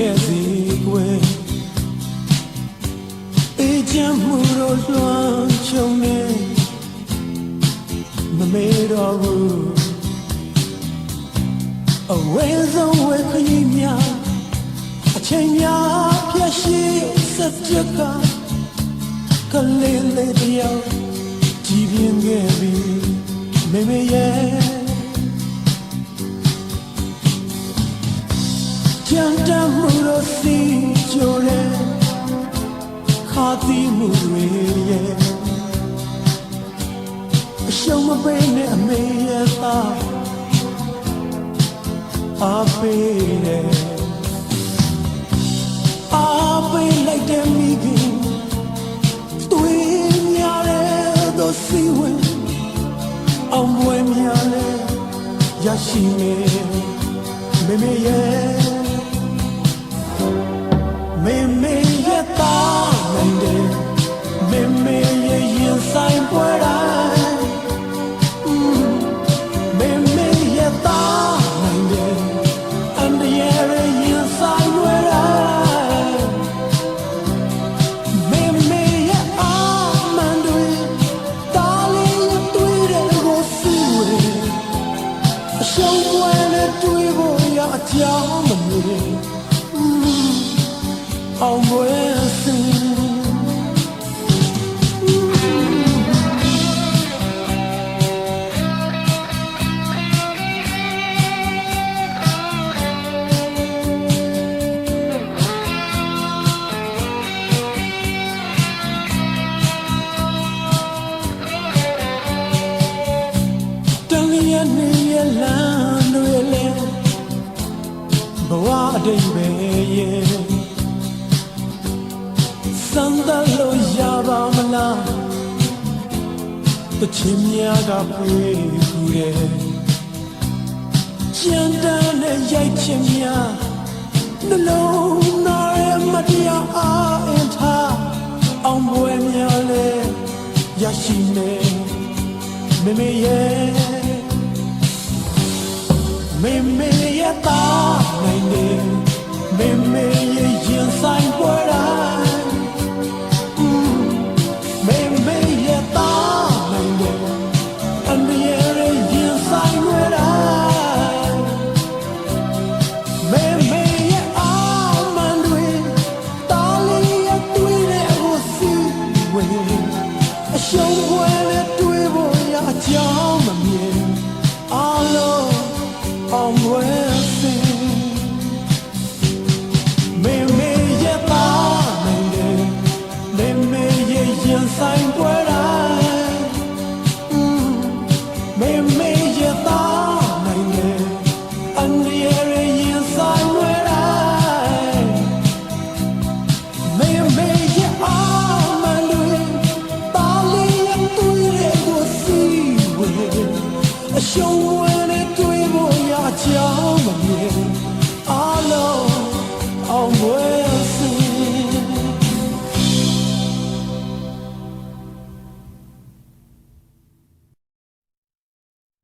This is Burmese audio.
ခဲ့စီကွယ်အေးချမ်းမှုတို့လွှမ်းခြုံနေမမေ့တော့ဘူးအဝဲဆုံးဝဲခရီးများအချိန်များပြည့်ရှိစက်ချက်ကကလေးလေးတယောက်ကြည်ပြင်းခဲ့ပြီမေမေရဲ့ ကြံတမှုလို့စီကြိုတဲ့ခါသီးမှုတွေရဲ့အရှုံးမပေးနဲ့အမေရဲ့သားအားပေးတယ်အားပေးလိုက်တဲ့မိခင်တွေ့များတဲ့သောစီဝင်အောင်ပွဲများလဲရရှိနေမေမေရဲ့ ရအကြောင်းမမြင်အောင်ဝဲ ဘဝအတိတ်ပဲရဲ့စံတလို့ရပါမလားတချင်များကပြေးကူတယ်ကြံတန်းနဲ့ရိုက်ချင်များနှလုံးသားရဲ့မတရားအားအင်ထားအောင်ပွဲများလဲရရှိနေမေမေရဲ့ မေမေရဲ့တာနိုင်နေမေမေ မေမေရတာနိုင်နေအန်ဒီရရင်ဆိုင်ဝဲတိုင်းမေမေရအောင်မလွေပါလီရသူရကိုစီဝဲအရှုံးဝဲနဲ့တွေ့ဖို့ရချောင်းမမြင်အားလုံးအောင်ဝဲ